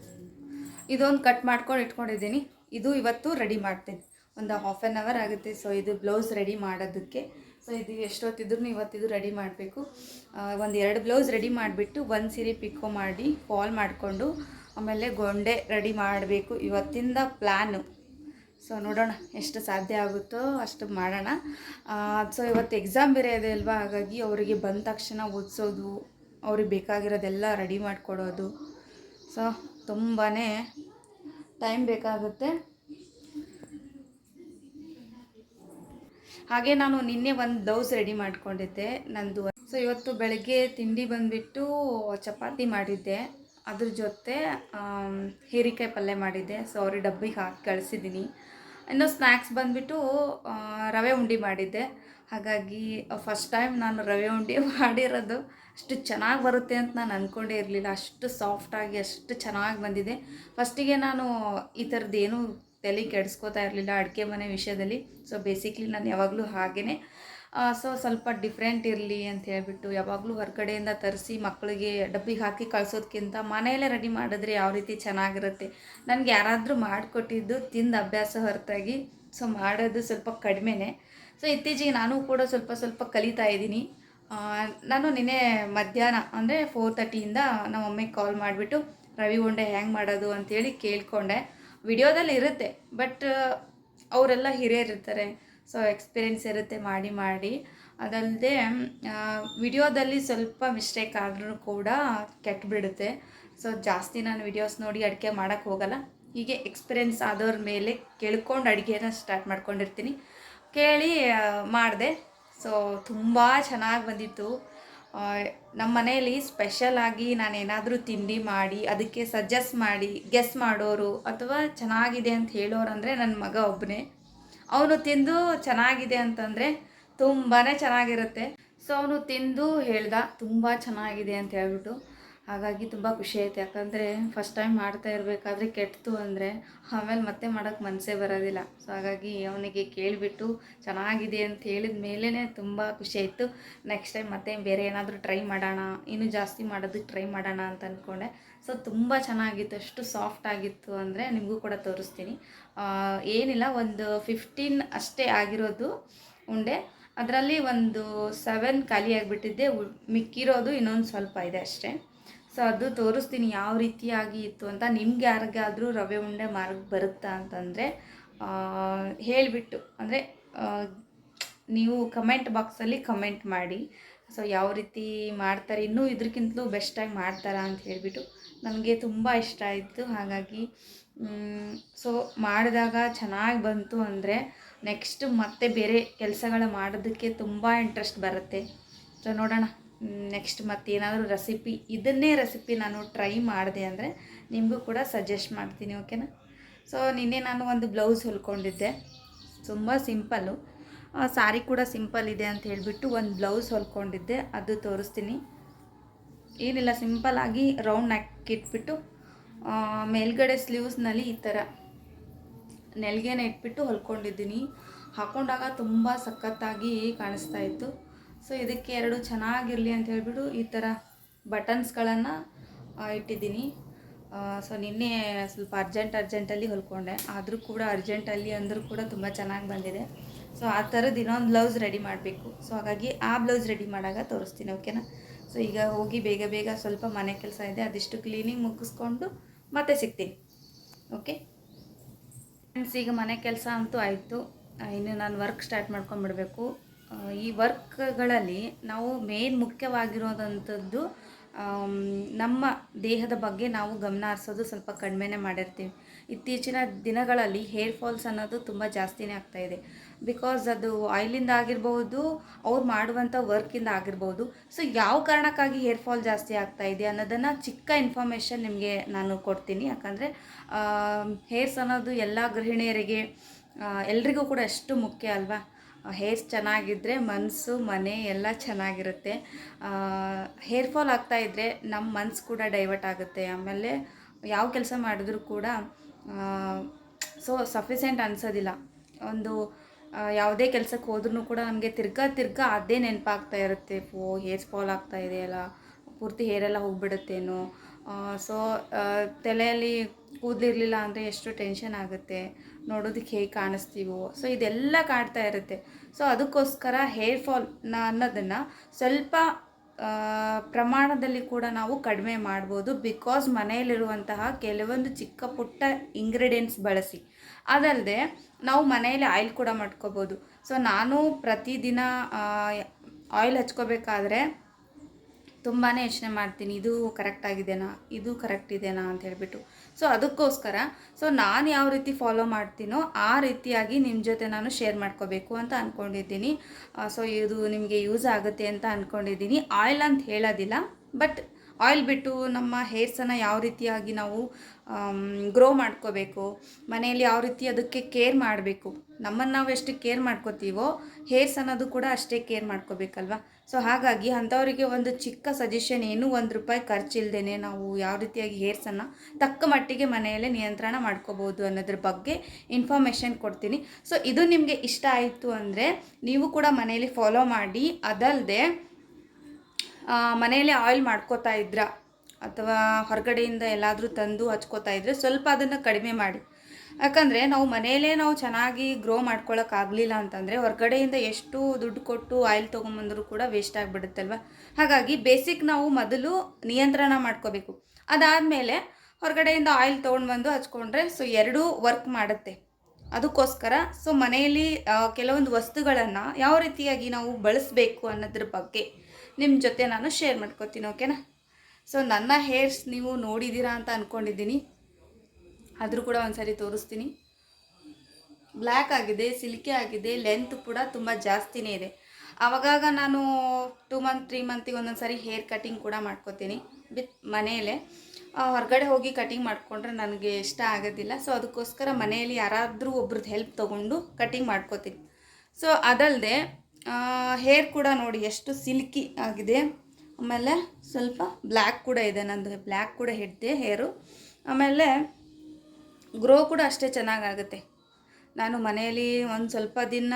ಇದೊಂದು ಕಟ್ ಮಾಡ್ಕೊಂಡು ಇಟ್ಕೊಂಡಿದ್ದೀನಿ. ಇದು ಇವತ್ತು ರೆಡಿ ಮಾಡ್ತೀನಿ. ಒಂದು ಹಾಫ್ ಆನ್ ಅವರ್ ಆಗುತ್ತೆ. ಸೊ ಇದು ಬ್ಲೌಸ್ ರೆಡಿ ಮಾಡೋದಕ್ಕೆ. ಸೊ ಇದು ಎಷ್ಟೊತ್ತಿದ್ರು ಇವತ್ತಿದು ರೆಡಿ ಮಾಡಬೇಕು. ಒಂದು ಎರಡು ಬ್ಲೌಸ್ ರೆಡಿ ಮಾಡಿಬಿಟ್ಟು ಒಂದು ಸೀರೆ ಪಿಕ್ಕೋ ಮಾಡಿ ಫಾಲ್ ಮಾಡಿಕೊಂಡು, ಆಮೇಲೆ ಗೊಂಡೆ ರೆಡಿ ಮಾಡಬೇಕು. ಇವತ್ತಿಂದ ಪ್ಲ್ಯಾನು ಸೊ ನೋಡೋಣ ಎಷ್ಟು ಸಾಧ್ಯ ಆಗುತ್ತೋ ಅಷ್ಟು ಮಾಡೋಣ. ಸೊ ಇವತ್ತು ಎಕ್ಸಾಮ್ ಬೇರೆ ಇದೆ ಅಲ್ವಾ? ಹಾಗಾಗಿ ಅವರಿಗೆ ಬಂದ ತಕ್ಷಣ ಓದಿಸೋದು, ಅವ್ರಿಗೆ ಬೇಕಾಗಿರೋದೆಲ್ಲ ರೆಡಿ ಮಾಡಿಕೊಡೋದು. ಸೊ ತುಂಬಾ ಟೈಮ್ ಬೇಕಾಗುತ್ತೆ. ಹಾಗೆ ನಾನು ನಿನ್ನೆ ಒಂದು ಬ್ಲೌಸ್ ರೆಡಿ ಮಾಡಿಕೊಂಡಿದ್ದೆ. ನಂದು ಸೊ ಇವತ್ತು ಬೆಳಗ್ಗೆ ತಿಂಡಿ ಬಂದುಬಿಟ್ಟು ಚಪಾತಿ ಮಾಡಿದ್ದೆ. ಅದ್ರ ಜೊತೆ ಹೀರಿಕಾಯಿ ಪಲ್ಯ ಮಾಡಿದ್ದೆ. ಸೊ ಅವ್ರಿಗೆ ಡಬ್ಬಿಗೆ ಹಾಕಿ ಕಳಿಸಿದ್ದೀನಿ ಇನ್ನು ಸ್ನ್ಯಾಕ್ಸ್ ಬಂದುಬಿಟ್ಟು ರವೆ ಉಂಡಿ ಮಾಡಿದ್ದೆ. ಹಾಗಾಗಿ ಫಸ್ಟ್ ಟೈಮ್ ನಾನು ರವೆ ಉಂಡೆ ಮಾಡಿರೋದು. ಅಷ್ಟು ಚೆನ್ನಾಗಿ ಬರುತ್ತೆ ಅಂತ ನಾನು ಅಂದ್ಕೊಂಡೇ ಇರಲಿಲ್ಲ. ಅಷ್ಟು ಸಾಫ್ಟಾಗಿ ಅಷ್ಟು ಚೆನ್ನಾಗಿ ಬಂದಿದೆ. ಫಸ್ಟಿಗೆ ನಾನು ಈ ಥರದ್ದು ಏನೂ ತಲೆ ಕೆಡಿಸ್ಕೋತಾ ಇರಲಿಲ್ಲ ಅಡುಗೆ ಮನೆ ವಿಷಯದಲ್ಲಿ. ಸೊ ಬೇಸಿಕ್ಲಿ ನಾನು ಯಾವಾಗಲೂ ಹಾಗೇ ಸೊ ಸ್ವಲ್ಪ ಡಿಫ್ರೆಂಟ್ ಇರಲಿ ಅಂತ ಹೇಳಿಬಿಟ್ಟು ಯಾವಾಗಲೂ ಹೊರಗಡೆಯಿಂದ ತರಿಸಿ ಮಕ್ಕಳಿಗೆ ಡಬ್ಬಿಗೆ ಹಾಕಿ ಕಳಿಸೋದಕ್ಕಿಂತ ಮನೆಯಲ್ಲೇ ರೆಡಿ ಮಾಡಿದ್ರೆ ಯಾವ ರೀತಿ ಚೆನ್ನಾಗಿರುತ್ತೆ. ನನಗೆ ಯಾರಾದರೂ ಮಾಡಿಕೊಟ್ಟಿದ್ದು ತಿಂದು ಅಭ್ಯಾಸ ಹೊರತಾಗಿ. ಸೊ ಮಾಡೋದು ಸ್ವಲ್ಪ ಕಡಿಮೆನೇ. ಸೊ ಇತ್ತೀಚೆಗೆ ನಾನು ಕೂಡ ಸ್ವಲ್ಪ ಸ್ವಲ್ಪ ಕಲಿತಾ ಇದ್ದೀನಿ. ನಾನು ನಿನ್ನೆ ಮಧ್ಯಾಹ್ನ ಅಂದರೆ ಫೋರ್ ತರ್ಟಿಯಿಂದ ನಮ್ಮ ಮಮ್ಮಿಗೆ ಕಾಲ್ ಮಾಡಿಬಿಟ್ಟು ರವಿ ಉಂಡೆ ಹ್ಯಾಂಗೆ ಮಾಡೋದು ಅಂತೇಳಿ ಕೇಳಿಕೊಂಡೆ. ವಿಡಿಯೋದಲ್ಲಿ ಇರುತ್ತೆ ಬಟ್ ಅವರೆಲ್ಲ ಹಿರಿಯರಿರ್ತಾರೆ ಸೊ ಎಕ್ಸ್ಪೀರಿಯೆನ್ಸ್ ಇರುತ್ತೆ ಮಾಡಿ ಮಾಡಿ. ಅದಲ್ಲದೆ ವಿಡಿಯೋದಲ್ಲಿ ಸ್ವಲ್ಪ ಮಿಸ್ಟೇಕ್ ಆದ್ರೂ ಕೂಡ ಕೆಟ್ಟಬಿಡುತ್ತೆ ಸೊ ಜಾಸ್ತಿ ನಾನು ವಿಡಿಯೋಸ್ ನೋಡಿ ಅಡುಗೆ ಮಾಡೋಕ್ಕೆ ಹೋಗಲ್ಲ. ಹೀಗೆ ಎಕ್ಸ್ಪೀರಿಯೆನ್ಸ್ ಆದವ್ರ ಮೇಲೆ ಕೇಳ್ಕೊಂಡು ಅಡುಗೆನ ಸ್ಟಾರ್ಟ್ ಮಾಡ್ಕೊಂಡಿರ್ತೀನಿ. ಕೇಳಿ ಮಾಡಿದೆ. ಸೊ ತುಂಬ ಚೆನ್ನಾಗಿ ಬಂದಿತ್ತು. ನಮ್ಮ ಮನೆಯಲ್ಲಿ ಸ್ಪೆಷಲ್ ಆಗಿ ನಾನು ಏನಾದರೂ ತಿಂಡಿ ಮಾಡಿ, ಅದಕ್ಕೆ ಸಜೆಸ್ಟ್ ಮಾಡಿ ಗೆಸ್ ಮಾಡೋರು ಅಥವಾ ಚೆನ್ನಾಗಿದೆ ಅಂತ ಹೇಳೋರು ಅಂದರೆ ನನ್ನ ಮಗ ಒಬ್ಬನೇ ಅವನು ತಿಂದು ಚೆನ್ನಾಗಿದೆ ಅಂತಂದರೆ ತುಂಬಾ ಚೆನ್ನಾಗಿರುತ್ತೆ. ಸೊ ಅವನು ತಿಂದು ಹೇಳ್ದ, ತುಂಬ ಚೆನ್ನಾಗಿದೆ ಅಂತ ಹೇಳ್ಬಿಟ್ಟು. ಹಾಗಾಗಿ ತುಂಬ ಖುಷಿ ಆಯಿತು. ಯಾಕಂದರೆ ಫಸ್ಟ್ ಟೈಮ್ ಮಾಡ್ತಾ ಇರಬೇಕಾದ್ರೆ ಕೆಡ್ತು ಅಂದರೆ ಆಮೇಲೆ ಮತ್ತೆ ಮಾಡೋಕ್ಕೆ ಮನಸ್ಸೇ ಬರೋದಿಲ್ಲ. ಸೊ ಹಾಗಾಗಿ ಅವನಿಗೆ ಕೇಳಿಬಿಟ್ಟು ಚೆನ್ನಾಗಿದೆ ಅಂತ ಹೇಳಿದ ಮೇಲೇ ತುಂಬ ಖುಷಿ ಆಯಿತು. ನೆಕ್ಸ್ಟ್ ಟೈಮ್ ಮತ್ತೆ ಬೇರೆ ಏನಾದರೂ ಟ್ರೈ ಮಾಡೋಣ, ಇನ್ನೂ ಜಾಸ್ತಿ ಮಾಡೋದಕ್ಕೆ ಟ್ರೈ ಮಾಡೋಣ ಅಂತ ಅಂದ್ಕೊಂಡೆ ಸೊ ತುಂಬ ಚೆನ್ನಾಗಿತ್ತು. ಅಷ್ಟು ಸಾಫ್ಟ್ ಆಗಿತ್ತು ಅಂದರೆ ನಿಮಗೂ ಕೂಡ ತೋರಿಸ್ತೀನಿ. ಏನಿಲ್ಲ, ಒಂದು ಫಿಫ್ಟೀನ್ ಅಷ್ಟೇ ಆಗಿರೋದು ಉಂಡೆ. ಅದರಲ್ಲಿ ಒಂದು ಸೆವೆನ್ ಖಾಲಿ ಆಗಿಬಿಟ್ಟಿದ್ದೆ. ಮಿಕ್ಕಿರೋದು ಇನ್ನೊಂದು ಸ್ವಲ್ಪ ಇದೆ ಅಷ್ಟೇ. ಸೊ ಅದು ತೋರಿಸ್ತೀನಿ ಯಾವ ರೀತಿಯಾಗಿ ಇತ್ತು ಅಂತ. ನಿಮ್ಗೆ ಯಾರಿಗಾದರೂ ರವೆ ಉಂಡೆ ಮಾರ್ಗ ಬರುತ್ತಾ ಅಂತಂದರೆ ಹೇಳಿಬಿಟ್ಟು, ಅಂದರೆ ನೀವು ಕಮೆಂಟ್ ಬಾಕ್ಸಲ್ಲಿ ಕಮೆಂಟ್ ಮಾಡಿ. ಸೊ ಯಾವ ರೀತಿ ಮಾಡ್ತಾರೆ, ಇನ್ನೂ ಇದಕ್ಕಿಂತಲೂ ಬೆಸ್ಟಾಗಿ ಮಾಡ್ತಾರಾ ಅಂತ ಹೇಳಿಬಿಟ್ಟು ನನಗೆ ತುಂಬ ಇಷ್ಟ ಆಯಿತು. ಹಾಗಾಗಿ ಸೊ ಮಾಡಿದಾಗ ಚೆನ್ನಾಗಿ ಬಂತು ಅಂದರೆ ನೆಕ್ಸ್ಟ್ ಮತ್ತೆ ಬೇರೆ ಕೆಲಸಗಳ ಮಾಡೋದಕ್ಕೆ ತುಂಬ ಇಂಟ್ರೆಸ್ಟ್ ಬರುತ್ತೆ. ಸೊ ನೋಡೋಣ. ನೆಕ್ಸ್ಟ್ ಮತ್ತೇನಾದರೂ ರೆಸಿಪಿ ಇದನ್ನೇ ರೆಸಿಪಿ ನಾನು ಟ್ರೈ ಮಾಡಿದೆ ಅಂದರೆ ನಿಮಗೂ ಕೂಡ ಸಜೆಸ್ಟ್ ಮಾಡ್ತೀನಿ ಓಕೆನಾ ಸೊ ನಿನ್ನೆ ನಾನು ಒಂದು ಬ್ಲೌಸ್ ಹೊಲ್ಕೊಂಡಿದ್ದೆ. ತುಂಬ ಸಿಂಪಲ್ಲು ಸಾರಿ ಕೂಡ ಸಿಂಪಲ್ ಇದೆ ಅಂತ ಹೇಳಿಬಿಟ್ಟು ಒಂದು ಬ್ಲೌಸ್ ಹೊಲ್ಕೊಂಡಿದ್ದೆ. ಅದು ತೋರಿಸ್ತೀನಿ. ಏನಿಲ್ಲ ಸಿಂಪಲ್ಲಾಗಿ ರೌಂಡ್ ನೆಕ್ ಇಟ್ಬಿಟ್ಟು ಮೇಲ್ಗಡೆ ಸ್ಲೀವ್ಸ್ನಲ್ಲಿ ಈ ಥರ ನೆಲ್ಗೆನ ಇಟ್ಬಿಟ್ಟು ಹೊಲ್ಕೊಂಡಿದ್ದೀನಿ. ಹಾಕೊಂಡಾಗ ತುಂಬ ಸಖತ್ತಾಗಿ ಕಾಣಿಸ್ತಾ ಇತ್ತು. ಸೊ ಇದಕ್ಕೆ ಎರಡು ಚೆನ್ನಾಗಿರಲಿ ಅಂತ ಹೇಳಿಬಿಟ್ಟು ಈ ಥರ ಬಟನ್ಸ್ಗಳನ್ನು ಇಟ್ಟಿದ್ದೀನಿ. ಸೊ ನಿನ್ನೆ ಸ್ವಲ್ಪ ಅರ್ಜೆಂಟ್ ಅರ್ಜೆಂಟಲ್ಲಿ ಹೊಲ್ಕೊಂಡೆ. ಆದರೂ ಕೂಡ ಅರ್ಜೆಂಟಲ್ಲಿ ಅಂದರೂ ಕೂಡ ತುಂಬ ಚೆನ್ನಾಗಿ ಬಂದಿದೆ. ಸೊ ಆ ಥರದ್ದು ಇನ್ನೊಂದು ಬ್ಲೌಸ್ ರೆಡಿ ಮಾಡಬೇಕು. ಸೊ ಹಾಗಾಗಿ ಆ ಬ್ಲೌಸ್ ರೆಡಿ ಮಾಡಾಗ ತೋರಿಸ್ತೀನಿ, ಓಕೆನಾ? ಸೊ ಈಗ ಹೋಗಿ ಬೇಗ ಬೇಗ ಸ್ವಲ್ಪ ಮನೆ ಕೆಲಸ ಇದೆ. ಅದಿಷ್ಟು ಕ್ಲೀನಿಂಗ್ ಮುಗಿಸ್ಕೊಂಡು ಮತ್ತೆ ಸಿಗ್ತೀನಿ, ಓಕೆ? ಫ್ರೆಂಡ್ಸ್ ಈಗ ಮನೆ ಕೆಲಸ ಅಂತೂ ಆಯಿತು. ಇನ್ನು ನಾನು ವರ್ಕ್ ಸ್ಟಾರ್ಟ್ ಮಾಡ್ಕೊಂಡ್ಬಿಡ್ಬೇಕು ಈ ವರ್ಕ್ಗಳಲ್ಲಿ ನಾವು ಮೇನ್ ಮುಖ್ಯವಾಗಿರೋದಂಥದ್ದು ನಮ್ಮ ದೇಹದ ಬಗ್ಗೆ ನಾವು ಗಮನ ಹರಿಸೋದು ಸ್ವಲ್ಪ ಕಡಿಮೆನೇ ಮಾಡಿರ್ತೀವಿ. ಇತ್ತೀಚಿನ ದಿನಗಳಲ್ಲಿ ಹೇರ್ ಫಾಲ್ಸ್ ಅನ್ನೋದು ತುಂಬ ಜಾಸ್ತಿನೇ ಆಗ್ತಾ ಇದೆ. ಬಿಕಾಸ್ ಅದು ಆಯಿಲಿಂದ ಆಗಿರ್ಬೋದು, ಅವ್ರು ಮಾಡುವಂಥ ವರ್ಕಿಂದ ಆಗಿರ್ಬೋದು. ಸೊ ಯಾವ ಕಾರಣಕ್ಕಾಗಿ ಹೇರ್ ಫಾಲ್ ಜಾಸ್ತಿ ಆಗ್ತಾ ಇದೆ ಅನ್ನೋದನ್ನು ಚಿಕ್ಕ ಇನ್ಫಾರ್ಮೇಷನ್ ನಿಮಗೆ ನಾನು ಕೊಡ್ತೀನಿ. ಯಾಕಂದರೆ ಹೇರ್ಸ್ ಅನ್ನೋದು ಎಲ್ಲ ಗೃಹಿಣಿಯರಿಗೆ ಎಲ್ರಿಗೂ ಕೂಡ ಎಷ್ಟು ಮುಖ್ಯ ಅಲ್ವಾ? ಹೇರ್ಸ್ ಚೆನ್ನಾಗಿದ್ದರೆ ಮನಸ್ಸು ಮನೆ ಎಲ್ಲ ಚೆನ್ನಾಗಿರುತ್ತೆ. ಹೇರ್ ಫಾಲ್ ಆಗ್ತಾ ಇದ್ದರೆ ನಮ್ಮ ಮನಸ್ಸು ಕೂಡ ಡೈವರ್ಟ್ ಆಗುತ್ತೆ. ಆಮೇಲೆ ಯಾವ ಕೆಲಸ ಮಾಡಿದ್ರೂ ಕೂಡ ಸೊ ಸಫಿಸೆಂಟ್ ಅನ್ಸೋದಿಲ್ಲ. ಒಂದು ಯಾವುದೇ ಕೆಲಸಕ್ಕೆ ಹೋದ್ರೂ ಕೂಡ ನಮಗೆ ತಿರ್ಗಾ ತಿರ್ಗಾ ಅದೇ ನೆನಪಾಗ್ತಾ ಇರುತ್ತೆ. ಓ ಹೇರ್ಸ್ ಫಾಲ್ ಆಗ್ತಾ ಇದೆಯಲ್ಲ ಪೂರ್ತಿ ಹೇರೆಲ್ಲ ಹೋಗ್ಬಿಡುತ್ತೇನೋ. ಸೊ ತಲೆಯಲ್ಲಿ ಕೂದಲಿರಲಿಲ್ಲ ಅಂದರೆ ಎಷ್ಟು ಟೆನ್ಷನ್ ಆಗುತ್ತೆ. ನೋಡೋದಕ್ಕೆ ಹೇಗೆ ಕಾಣಿಸ್ತೀವೋ. ಸೊ ಇದೆಲ್ಲ ಕಾಡ್ತಾ ಇರುತ್ತೆ. ಸೊ ಅದಕ್ಕೋಸ್ಕರ ಹೇರ್ ಫಾಲ್ ಅನ್ನೋದನ್ನು ಸ್ವಲ್ಪ ಪ್ರಮಾಣದಲ್ಲಿ ಕೂಡ ನಾವು ಕಡಿಮೆ ಮಾಡ್ಬೋದು. ಬಿಕಾಸ್ ಮನೆಯಲ್ಲಿರುವಂತಹ ಕೆಲವೊಂದು ಚಿಕ್ಕ ಪುಟ್ಟ ಇಂಗ್ರೀಡಿಯೆಂಟ್ಸ್ ಬಳಸಿ. ಅದಲ್ಲದೆ ನಾವು ಮನೆಯಲ್ಲಿ ಆಯಿಲ್ ಕೂಡ ಮಾಡ್ಕೋಬೋದು. ಸೊ ನಾನು ಪ್ರತಿದಿನ ಆಯಿಲ್ ಹಚ್ಕೋಬೇಕಾದ್ರೆ ತುಂಬಾ ಯೋಚನೆ ಮಾಡ್ತೀನಿ. ಇದು ಕರೆಕ್ಟ್ ಆಗಿದೆನಾ? ಇದು ಕರೆಕ್ಟ್ ಇದೆನಾ? ಅಂತ ಹೇಳ್ಬಿಟ್ಟು. ಸೊ ಅದಕ್ಕೋಸ್ಕರ ಸೊ ನಾನು ಯಾವ ರೀತಿ ಫಾಲೋ ಮಾಡ್ತೀನೋ ಆ ರೀತಿಯಾಗಿ ನಿಮ್ಮ ಜೊತೆ ನಾನು ಶೇರ್ ಮಾಡ್ಕೋಬೇಕು ಅಂತ ಅಂದ್ಕೊಂಡಿದ್ದೀನಿ ಸೊ ಇದು ನಿಮಗೆ ಯೂಸ್ ಆಗುತ್ತೆ ಅಂತ ಅಂದ್ಕೊಂಡಿದ್ದೀನಿ ಆಯಿಲ್ ಅಂತ ಹೇಳೋದಿಲ್ಲ ಬಟ್ ಆಯಿಲ್ ಬಿಟ್ಟು ನಮ್ಮ ಹೇರ್ಸನ್ನು ಯಾವ ರೀತಿಯಾಗಿ ನಾವು ಗ್ರೋ ಮಾಡ್ಕೋಬೇಕು. ಮನೆಯಲ್ಲಿ ಯಾವ ರೀತಿ ಅದಕ್ಕೆ ಕೇರ್ ಮಾಡಬೇಕು. ನಮ್ಮನ್ನು ನಾವು ಎಷ್ಟು ಕೇರ್ ಮಾಡ್ಕೋತೀವೋ ಹೇರ್ಸ್ ಅನ್ನೋದು ಕೂಡ ಅಷ್ಟೇ ಕೇರ್ ಮಾಡ್ಕೋಬೇಕಲ್ವ? ಸೊ ಹಾಗಾಗಿ ಅಂಥವರಿಗೆ ಒಂದು ಚಿಕ್ಕ ಸಜೆಷನ್ ಏನು ಒಂದು ರೂಪಾಯಿ ಖರ್ಚಿಲ್ಲದೇ ನಾವು ಯಾವ ರೀತಿಯಾಗಿ ಹೇರ್ಸನ್ನು ತಕ್ಕ ಮಟ್ಟಿಗೆ ಮನೆಯಲ್ಲೇ ನಿಯಂತ್ರಣ ಮಾಡ್ಕೋಬೋದು ಅನ್ನೋದ್ರ ಬಗ್ಗೆ ಇನ್ಫಾರ್ಮೇಷನ್ ಕೊಡ್ತೀನಿ. ಸೊ ಇದು ನಿಮಗೆ ಇಷ್ಟ ಆಯಿತು ಅಂದರೆ ನೀವು ಕೂಡ ಮನೆಯಲ್ಲಿ ಫಾಲೋ ಮಾಡಿ ಅದಲ್ಲದೆ ಮನೆಯಲ್ಲೇ ಆಯಿಲ್ ಮಾಡ್ಕೋತಾ ಇದ್ರ. ಅಥವಾ ಹೊರಗಡೆಯಿಂದ ಎಲ್ಲಾದರೂ ತಂದು ಹಚ್ಕೋತಾ ಇದ್ದರೆ ಸ್ವಲ್ಪ ಅದನ್ನು ಕಡಿಮೆ ಮಾಡಿ. ಯಾಕಂದರೆ ನಾವು ಮನೆಯಲ್ಲೇ ನಾವು ಚೆನ್ನಾಗಿ ಗ್ರೋ ಮಾಡ್ಕೊಳ್ಳೋಕ್ಕಾಗಲಿಲ್ಲ ಅಂತಂದರೆ ಹೊರಗಡೆಯಿಂದ ಎಷ್ಟು ದುಡ್ಡು ಕೊಟ್ಟು ಆಯಿಲ್ ತೊಗೊಂಬಂದರೂ ಕೂಡ ವೇಸ್ಟ್ ಆಗಿಬಿಡುತ್ತಲ್ವ? ಹಾಗಾಗಿ ಬೇಸಿಕ್ ನಾವು ಮೊದಲು ನಿಯಂತ್ರಣ ಮಾಡ್ಕೋಬೇಕು. ಅದಾದಮೇಲೆ ಹೊರಗಡೆಯಿಂದ ಆಯಿಲ್ ತೊಗೊಂಡು ಬಂದು ಹಚ್ಕೊಂಡ್ರೆ ಸೊ ಎರಡೂ ವರ್ಕ್ ಮಾಡುತ್ತೆ. ಅದಕ್ಕೋಸ್ಕರ ಸೊ ಮನೆಯಲ್ಲಿ ಕೆಲವೊಂದು ವಸ್ತುಗಳನ್ನು ಯಾವ ರೀತಿಯಾಗಿ ನಾವು ಬಳಸಬೇಕು ಅನ್ನೋದ್ರ ಬಗ್ಗೆ ನಿಮ್ಮ ಜೊತೆ ನಾನು ಶೇರ್ ಮಾಡ್ಕೊತೀನಿ ಓಕೆನಾ ಸೊ ನನ್ನ ಹೇರ್ಸ್ ನೀವು ನೋಡಿದ್ದೀರಾ ಅಂತ ಅಂದ್ಕೊಂಡಿದ್ದೀನಿ ಆದರೂ ಕೂಡ ಒಂದ್ಸರಿ ತೋರಿಸ್ತೀನಿ. ಬ್ಲ್ಯಾಕ್ ಆಗಿದೆ ಸಿಲ್ಕಿ ಆಗಿದೆ ಲೆಂತ್ ಕೂಡ ತುಂಬ ಜಾಸ್ತಿನೇ ಇದೆ. ಆವಾಗಾಗ ನಾನು ಟೂ ಮಂತ್ ತ್ರೀ ಮಂತಿಗೆ ಒಂದೊಂದು ಸಾರಿ ಹೇರ್ ಕಟಿಂಗ್ ಕೂಡ ಮಾಡ್ಕೋತೀನಿ, ವಿತ್ ಮನೆಯಲ್ಲೇ. ಹೊರಗಡೆ ಹೋಗಿ ಕಟಿಂಗ್ ಮಾಡಿಕೊಂಡ್ರೆ ನನಗೆ ಇಷ್ಟ ಆಗೋದಿಲ್ಲ. ಸೊ ಅದಕ್ಕೋಸ್ಕರ ಮನೆಯಲ್ಲಿ ಯಾರಾದರೂ ಒಬ್ರದ್ದು ಹೆಲ್ಪ್ ತೊಗೊಂಡು ಕಟಿಂಗ್ ಮಾಡ್ಕೋತೀನಿ. ಸೊ ಅದಲ್ಲದೆ ಹೇರ್ ಕೂಡ ನೋಡಿ ಎಷ್ಟು ಸಿಲ್ಕಿ ಆಗಿದೆ. ಆಮೇಲೆ ಸ್ವಲ್ಪ ಬ್ಲ್ಯಾಕ್ ಕೂಡ ಇದೆ ನಂದು, ಬ್ಲ್ಯಾಕ್ ಕೂಡ ಹಿಡ್ದೆ, ಹೇರು. ಆಮೇಲೆ ಗ್ರೋ ಕೂಡ ಅಷ್ಟೇ ಚೆನ್ನಾಗಾಗುತ್ತೆ. ನಾನು ಮನೆಯಲ್ಲಿ ಒಂದು ಸ್ವಲ್ಪ ದಿನ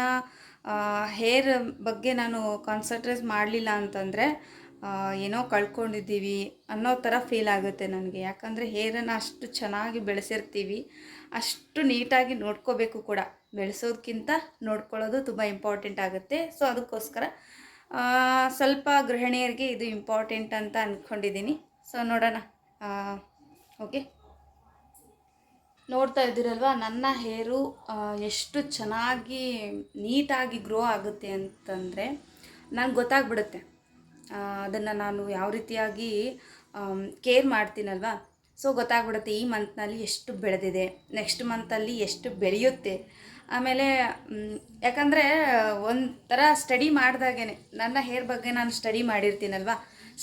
ಹೇರ್ ಬಗ್ಗೆ ನಾನು ಕಾನ್ಸಂಟ್ರೇಟ್ ಮಾಡಲಿಲ್ಲ ಅಂತಂದರೆ ಏನೋ ಕಳ್ಕೊಂಡಿದ್ದೀವಿ ಅನ್ನೋ ಥರ ಫೀಲ್ ಆಗುತ್ತೆ ನನಗೆ. ಯಾಕಂದರೆ ಹೇರನ್ನು ಅಷ್ಟು ಚೆನ್ನಾಗಿ ಬೆಳೆಸಿರ್ತೀವಿ, ಅಷ್ಟು ನೀಟಾಗಿ ನೋಡ್ಕೋಬೇಕು ಕೂಡ. ಬೆಳೆಸೋದಕ್ಕಿಂತ ನೋಡ್ಕೊಳ್ಳೋದು ತುಂಬ ಇಂಪಾರ್ಟೆಂಟ್ ಆಗುತ್ತೆ. ಸೊ ಅದಕ್ಕೋಸ್ಕರ ಸ್ವಲ್ಪ ಗೃಹಿಣಿಯರಿಗೆ ಇದು ಇಂಪಾರ್ಟೆಂಟ್ ಅಂತ ಅಂದ್ಕೊಂಡಿದ್ದೀನಿ ಸೊ ನೋಡೋಣ. ಓಕೆ ನೋಡ್ತಾ ಇದ್ದೀರಲ್ವ, ನನ್ನ ಹೇರು ಎಷ್ಟು ಚೆನ್ನಾಗಿ ನೀಟಾಗಿ ಗ್ರೋ ಆಗುತ್ತೆ ಅಂತಂದರೆ ನನಗೆ ಗೊತ್ತಾಗ್ಬಿಡುತ್ತೆ. ಅದನ್ನು ನಾನು ಯಾವ ರೀತಿಯಾಗಿ ಕೇರ್ ಮಾಡ್ತೀನಲ್ವ? ಸೊ ಗೊತ್ತಾಗ್ಬಿಡುತ್ತೆ ಈ ಮಂತ್ನಲ್ಲಿ ಎಷ್ಟು ಬೆಳೆದಿದೆ ನೆಕ್ಸ್ಟ್ ಮಂತಲ್ಲಿ ಎಷ್ಟು ಬೆಳೆಯುತ್ತೆ. ಆಮೇಲೆ ಯಾಕಂದರೆ, ಒಂಥರ ಸ್ಟಡಿ ಮಾಡಿದಾಗೇ ನನ್ನ ಹೇರ್ ಬಗ್ಗೆ ನಾನು ಸ್ಟಡಿ ಮಾಡಿರ್ತೀನಲ್ವ?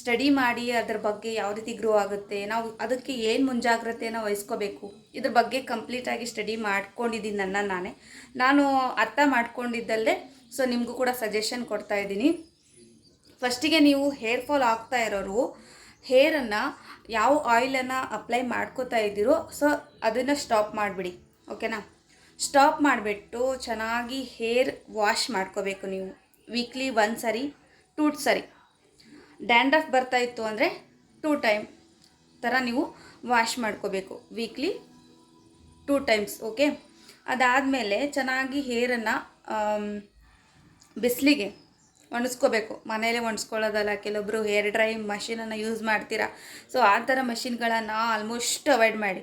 ಸ್ಟಡಿ ಮಾಡಿ ಅದ್ರ ಬಗ್ಗೆ ಯಾವ ರೀತಿ ಗ್ರೋ ಆಗುತ್ತೆ, ನಾವು ಅದಕ್ಕೆ ಏನು ಮುಂಜಾಗ್ರತೆಯನ್ನು ವಹಿಸ್ಕೋಬೇಕು? ಇದ್ರ ಬಗ್ಗೆ ಕಂಪ್ಲೀಟಾಗಿ ಸ್ಟಡಿ ಮಾಡ್ಕೊಂಡಿದ್ದೀನಿ ನನ್ನ ನಾನೇ. ನಾನು ಅರ್ಥ ಮಾಡ್ಕೊಂಡಿದ್ದಲ್ಲೇ ಸೊ ನಿಮಗೂ ಕೂಡ ಸಜೆಷನ್ ಕೊಡ್ತಾ ಇದ್ದೀನಿ. ಫಸ್ಟಿಗೆ ನೀವು ಹೇರ್ ಫಾಲ್ ಆಗ್ತಾ ಇರೋರು ಹೇರನ್ನು ಯಾವ ಆಯಿಲನ್ನು ಅಪ್ಲೈ ಮಾಡ್ಕೋತಾ ಇದ್ದೀರೋ ಸೊ ಅದನ್ನು ಸ್ಟಾಪ್ ಮಾಡಿಬಿಡಿ. ಓಕೆನಾ ಸ್ಟಾಪ್ ಮಾಡಿಬಿಟ್ಟು ಚೆನ್ನಾಗಿ ಹೇರ್ ವಾಶ್ ಮಾಡ್ಕೋಬೇಕು ನೀವು. ವೀಕ್ಲಿ ಒಂದು ಸರಿ, ಟೂ ಸರಿ. ಡ್ಯಾಂಡ್ರಫ್ ಬರ್ತಾ ಇತ್ತು ಅಂದರೆ ಟೂ ಟೈಮ್ ಥರ ನೀವು ವಾಶ್ ಮಾಡ್ಕೋಬೇಕು. Weekly two times, okay? ಅದಾದಮೇಲೆ ಚೆನ್ನಾಗಿ ಹೇರನ್ನು ಬಿಸಿಲಿಗೆ ಒಣಸ್ಕೋಬೇಕು. ಮನೇಲೆ ಒಣಸ್ಕೊಳ್ಳೋದಲ್ಲ ಕೆಲವೊಬ್ಬರು ಹೇರ್ ಡ್ರೈ ಮಷೀನನ್ನು ಯೂಸ್ ಮಾಡ್ತೀರಾ? ಸೊ ಆ ಥರ ಮಷಿನ್ಗಳನ್ನು ಆಲ್ಮೋಸ್ಟ್ ಅವಾಯ್ಡ್ ಮಾಡಿ.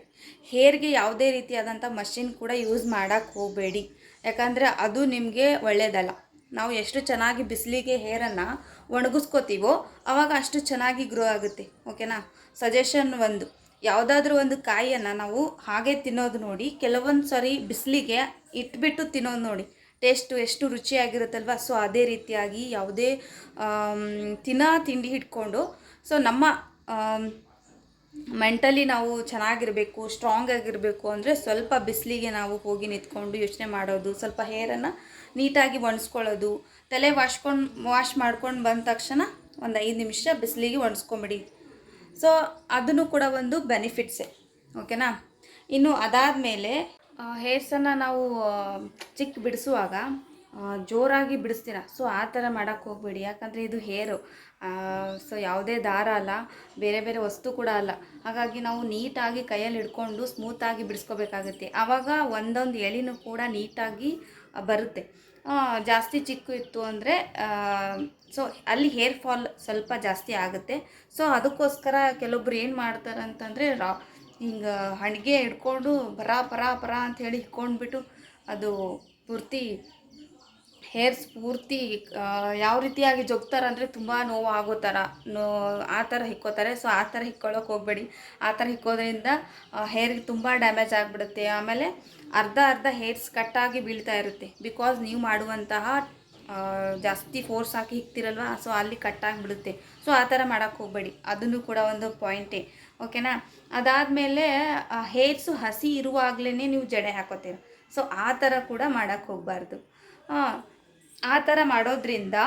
ಹೇರ್ಗೆ ಯಾವುದೇ ರೀತಿಯಾದಂಥ ಮಷಿನ್ ಕೂಡ ಯೂಸ್ ಮಾಡೋಕ್ಕೆ ಹೋಗಬೇಡಿ. ಯಾಕಂದರೆ ಅದು ನಿಮಗೆ ಒಳ್ಳೆಯದಲ್ಲ ನಾವು ಎಷ್ಟು ಚೆನ್ನಾಗಿ ಬಿಸಿಲಿಗೆ ಹೇರನ್ನು ಒಣಗಿಸ್ಕೋತೀವೋ ಆವಾಗ ಅಷ್ಟು ಚೆನ್ನಾಗಿ ಗ್ರೋ ಆಗುತ್ತೆ. ಓಕೆನಾ ಸಜೆಷನ್ ಒಂದು. ಯಾವುದಾದ್ರೂ ಒಂದು ಕಾಯಿಯನ್ನು ನಾವು ಹಾಗೆ ತಿನ್ನೋದು ನೋಡಿ ಕೆಲವೊಂದು ಸಾರಿ ಬಿಸಿಲಿಗೆ ಇಟ್ಬಿಟ್ಟು ತಿನ್ನೋದು ನೋಡಿ. ಟೇಸ್ಟು ಎಷ್ಟು ರುಚಿಯಾಗಿರುತ್ತಲ್ವ? ಸೊ ಅದೇ ರೀತಿಯಾಗಿ ಯಾವುದೇ ತಿನ್ನ ತಿಂಡಿ ಹಿಡ್ಕೊಂಡು ಸೊ ನಮ್ಮ ಮೆಂಟಲಿ ನಾವು ಚೆನ್ನಾಗಿರಬೇಕು, ಸ್ಟ್ರಾಂಗ್ ಆಗಿರಬೇಕು ಅಂದರೆ ಸ್ವಲ್ಪ ಬಿಸಿಲಿಗೆ ನಾವು ಹೋಗಿ ನಿಂತ್ಕೊಂಡು ಯೋಚನೆ ಮಾಡೋದು, ಸ್ವಲ್ಪ ಹೇರನ್ನು ನೀಟಾಗಿ ಒಣಸ್ಕೊಳ್ಳೋದು, ತಲೆ ವಾಶ್ಕೊಂಡು, ವಾಶ್ ಮಾಡ್ಕೊಂಡು ಬಂದ ತಕ್ಷಣ ಒಂದು ಐದು ನಿಮಿಷ ಬಿಸಿಲಿಗೆ ಒಣಸ್ಕೊಂಬಿಡಿ. ಸೊ ಅದನ್ನು ಕೂಡ ಒಂದು ಬೆನಿಫಿಟ್ಸೇ, ಓಕೆನಾ? ಇನ್ನು ಅದಾದಮೇಲೆ ಹೇರ್ಸನ್ನು ನಾವು ಚಿಕ್ಕ ಬಿಡಿಸುವಾಗ ಜೋರಾಗಿ ಬಿಡಿಸ್ತೀರ. ಸೊ ಆ ಥರ ಮಾಡೋಕ್ಕೆ ಹೋಗ್ಬೇಡಿ. ಯಾಕಂದರೆ ಇದು ಹೇರು ಸೊ ಯಾವುದೇ ದಾರ ಅಲ್ಲ, ಬೇರೆ ಬೇರೆ ವಸ್ತು ಕೂಡ ಅಲ್ಲ. ಹಾಗಾಗಿ ನಾವು ನೀಟಾಗಿ ಕೈಯಲ್ಲಿ ಹಿಡ್ಕೊಂಡು ಸ್ಮೂತಾಗಿ ಬಿಡಿಸ್ಕೋಬೇಕಾಗುತ್ತೆ. ಆವಾಗ ಒಂದೊಂದು ಎಳಿನೂ ಕೂಡ ನೀಟಾಗಿ ಬರುತ್ತೆ. ಜಾಸ್ತಿ ಚಿಕ್ಕ ಇತ್ತು ಅಂದರೆ ಸೊ ಅಲ್ಲಿ ಹೇರ್ ಫಾಲ್ ಸ್ವಲ್ಪ ಜಾಸ್ತಿ ಆಗುತ್ತೆ. ಸೊ ಅದಕ್ಕೋಸ್ಕರ ಕೆಲವೊಬ್ರು ಏನು ಮಾಡ್ತಾರೆ ಅಂತಂದರೆ, ರಾ ಹಿಂಗೆ ಹಣಿಗೆ ಹಿಡ್ಕೊಂಡು ಬರ ಪರ ಪರ ಅಂತ ಹೇಳಿ ಹಿಡ್ಕೊಂಡ್ಬಿಟ್ಟು ಅದು ಪೂರ್ತಿ ಹೇರ್ಸ್ ಪೂರ್ತಿ ಯಾವ ರೀತಿಯಾಗಿ ಜೊಗ್ತಾರೆ ಅಂದರೆ ತುಂಬ ನೋವು ಆಗೋ ಥರ, ನೋ, ಆ ಥರ ಹಿಕ್ಕೋತಾರೆ. ಸೊ ಆ ಥರ ಹಿಕ್ಕೊಳ್ಳೋಕೆ ಹೋಗಬೇಡಿ. ಆ ಥರ ಹಿಕ್ಕೋದ್ರಿಂದ ಹೇರ್ಗೆ ತುಂಬ ಡ್ಯಾಮೇಜ್ ಆಗಿಬಿಡುತ್ತೆ. ಆಮೇಲೆ ಅರ್ಧ ಅರ್ಧ ಹೇರ್ಸ್ ಕಟ್ಟಾಗಿ ಬೀಳ್ತಾ ಇರುತ್ತೆ. ಬಿಕಾಸ್ ನೀವು ಮಾಡುವಂತಹ ಜಾಸ್ತಿ ಫೋರ್ಸ್ ಹಾಕಿ ಹಿಕ್ತಿರಲ್ವ? ಸೊ ಅಲ್ಲಿ ಕಟ್ಟಾಗಿಬಿಡುತ್ತೆ ಸೊ ಆ ಥರ ಮಾಡೋಕ್ಕೆ ಹೋಗಬೇಡಿ. ಅದನ್ನು ಕೂಡ ಒಂದು ಪಾಯಿಂಟೇ. ಓಕೆನಾ? ಅದಾದಮೇಲೆ ಹೇರ್ಸು ಹಸಿ ಇರುವಾಗಲೇ ನೀವು ಜಡೆ ಹಾಕೋತೀರ. ಸೊ, ಆ ಥರ ಕೂಡ ಮಾಡೋಕ್ಕೆ ಹೋಗಬಾರ್ದು. ಆ ಥರ ಮಾಡೋದ್ರಿಂದ